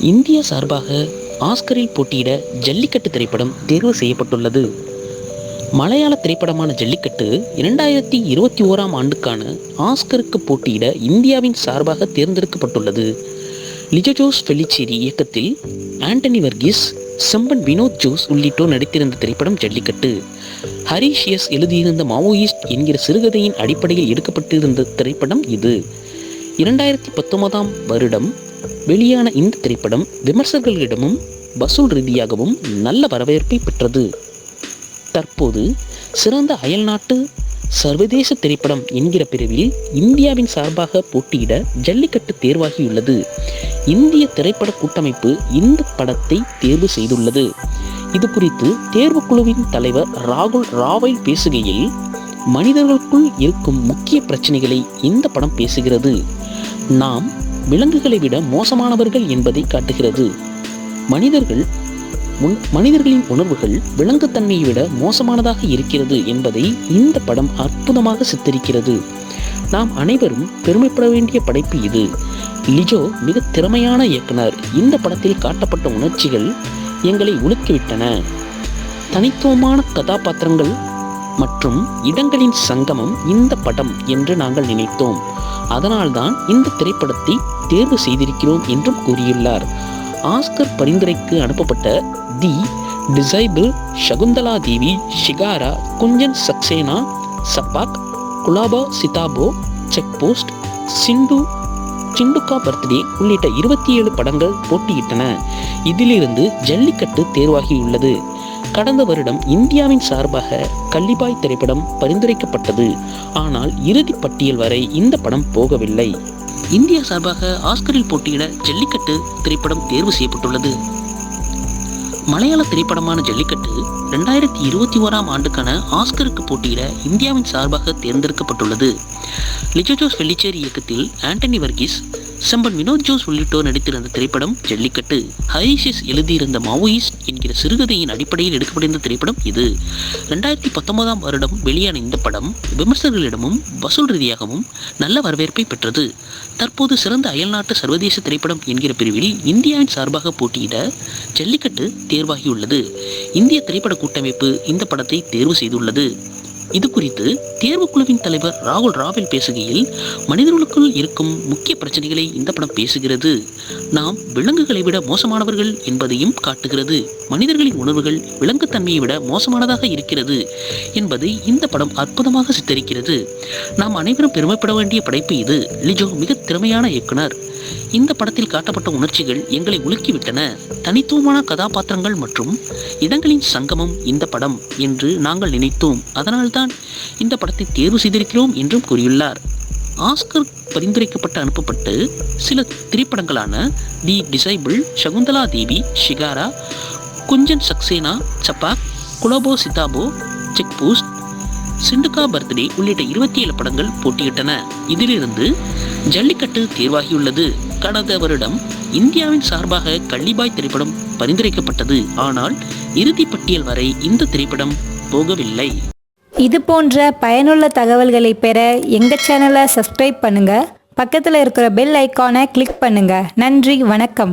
India சார்பாக ஆஸ்கரில் போட்டியிட ஜல்லிக்கட்டு திரைப்படம் தேர்வு செய்யப்பட்டுள்ளது. மலையாள திரைப்படமான ஜல்லிக்கட்டு இரண்டாயிரத்தி இருபத்தி ஓராம் ஆண்டுக்கான ஆஸ்கருக்கு போட்டியிட இந்தியாவின் சார்பாக தேர்ந்தெடுக்கப்பட்டுள்ளது. லிஜஜோஸ் ஃபெலிச்சேரி இயக்கத்தில் ஆண்டனி வர்கீஸ் செம்பன் வினோத் ஜோஸ் உள்ளிட்டோர் நடித்திருந்த திரைப்படம் ஜல்லிக்கட்டு. ஹரிஷ் எஸ் எழுதியிருந்த மாவோயிஸ்ட் என்கிற சிறுகதையின் அடிப்படையில் எடுக்கப்பட்டிருந்த திரைப்படம் இது. இரண்டாயிரத்தி பத்தொன்பதாம் வருடம் வெளியான இந்த திரைப்படம் விமர்சகர்களிடமும் வசூல் ரீதியாகவும் நல்ல வரவேற்பை பெற்றது. தற்போது சிறந்த அயல்நாட்டு சர்வதேச திரைப்படம் என்கிற பிரிவில் இந்தியாவின் சார்பாக போட்டியிட ஜல்லிக்கட்டு தேர்வாகியுள்ளது. இந்திய திரைப்பட கூட்டமைப்பு இந்த படத்தை தேர்வு செய்துள்ளது. இது குறித்து தேர்வுக்குழுவின் தலைவர் ராகுல் ராவல் பேசுகையில் மனிதர்களுக்குள் இருக்கும் முக்கிய பிரச்சனைகளை இந்த படம் பேசுகிறது. நாம் விலங்குகளை விட மோசமானவர்கள் என்பதை காட்டுகிறது. மனிதர்கள் முன் மனிதர்களின் உணர்வுகள் விலங்குத்தன்மையை விட மோசமானதாக இருக்கிறது என்பதை இந்த படம் அற்புதமாக சித்தரிக்கிறது. நாம் அனைவரும் பெருமைப்பட வேண்டிய படைப்பு இது. லிஜோ மிக திறமையான இயக்குனர். இந்த படத்தில் காட்டப்பட்ட உணர்ச்சிகள் எங்களை உலுக்கிவிட்டன. தனித்துவமான கதாபாத்திரங்கள் மற்றும் இடங்களின் சங்கமம் இந்த படம் என்று நாங்கள் நினைத்தோம். அதனால்தான் இந்த திரைப்படத்தை தேர்வு செய்திருக்கிறோம் என்றும் கூறியுள்ளார். ஆஸ்கர் பரிந்துரைக்கு அனுப்பப்பட்ட the disciple Shakuntala Devi Shikara Gunjan Saxena Chhapaak Gulabo Sitabo check post Chintu Chintu ka birthday உள்ளிட்ட இருபத்தி ஏழு படங்கள் போட்டியிட்டன. இதிலிருந்து ஜல்லிக்கட்டு தேர்வாகியுள்ளது. கடந்த வருடம் இந்தியாவின் சார்பாக கல்லிபாய் திரைப்படம் பரிந்துரைக்கப்பட்டது. ஆனால் இறுதி பட்டியல் வரை இந்த படம் போகவில்லை. இந்தியா சார்பாக ஆஸ்கரில் போட்டியிட ஜல்லிக்கட்டு திரைப்படம் தேர்வு செய்யப்பட்டுள்ளது. மலையாள திரைப்படமான ஜல்லிக்கட்டு ரெண்டாயிரத்தி இருபத்தி ஓராம் ஆண்டுக்கான ஆஸ்கருக்கு போட்டியிட இந்தியாவின் சார்பாக தேர்ந்தெடுக்கப்பட்டுள்ளது. லிஜோஜோஸ் வெள்ளிச்சேரி இயக்கத்தில் ஆண்டனி வர்கீஸ் செம்பன் வினோத் ஜோஸ் உள்ளிட்டோர் நடித்திருந்த திரைப்படம் ஜல்லிக்கட்டு. ஹரிஷிஸ் எழுதியிருந்த மாவோயிஸ்ட் என்கிற சிறுகதையின் அடிப்படையில் எடுக்கப்பட்டிருந்த திரைப்படம் இது. ரெண்டாயிரத்தி பத்தொன்பதாம் வருடம் வெளியான இந்த படம் விமர்சகர்களிடமும் வசூல் ரீதியாகவும் நல்ல வரவேற்பை பெற்றது. தற்போது சிறந்த அயல்நாட்டு சர்வதேச திரைப்படம் என்கிற பிரிவில் இந்தியாவின் சார்பாக போட்டியிட ஜல்லிக்கட்டு தேர்வாகியுள்ளது. இந்திய திரைப்பட கூட்டமைப்பு இந்த படத்தை தேர்வு செய்துள்ளது. இது குறித்து தேர்வுக்குழுவின் தலைவர் ராகுல் ராவல் பேசுகையில் மனிதர்களுக்குள் இருக்கும் முக்கிய பிரச்சனைகளை இந்த படம் பேசுகிறது. நாம் விலங்குகளை விட மோசமானவர்கள் என்பதையும் காட்டுகிறது. மனிதர்களின் உணர்வுகள் விலங்குத்தன்மையை விட மோசமானதாக இருக்கிறது என்பதை இந்த படம் அற்புதமாக சித்தரிக்கிறது. நாம் அனைவரும் பெருமைப்பட வேண்டிய படைப்பு இது. லிஜோ மிக திறமையான இயக்குனர். இந்த படத்தில் காட்டப்பட்ட உணர்ச்சிகள் எங்களை உலுக்கிவிட்டன. தனித்துவமான கதாபாத்திரங்கள் மற்றும் இடங்களின் சங்கமம் இந்த படம் என்று நாங்கள் நினைத்தோம். அதனால்தான் இந்த படத்தை தேர்வு செய்திருக்கிறோம் என்றும் கூறியுள்ளார். ஆஸ்கர் பரிந்துரைக்கப்பட்டு அனுப்பப்பட்டு சில திரைப்படங்களான the disciple Shakuntala Devi Shikara Gunjan Saxena Chhapaak Gulabo Sitabo check post Chintu ka birthday உள்ளிட்ட இருபத்தி ஏழு படங்கள் போட்டியிட்டன. இதிலிருந்து ஜல்லிக்கட்டு தேர்வாகியுள்ளது. கடந்த வருடம் இந்தியாவின் சார்பாக கள்ளிபாய் திரைப்படம் பரிந்துரைக்கப்பட்டது. ஆனால் இறுதி பட்டியல் வரை இந்த திரைப்படம் போகவில்லை. இது போன்ற பயனுள்ள தகவல்களை பெற எங்கள் சேனலை சப்ஸ்கிரைப் பண்ணுங்கள் பக்கத்தில் இருக்கிற பெல் ஐக்கானை கிளிக் பண்ணுங்கள் நன்றி வணக்கம்.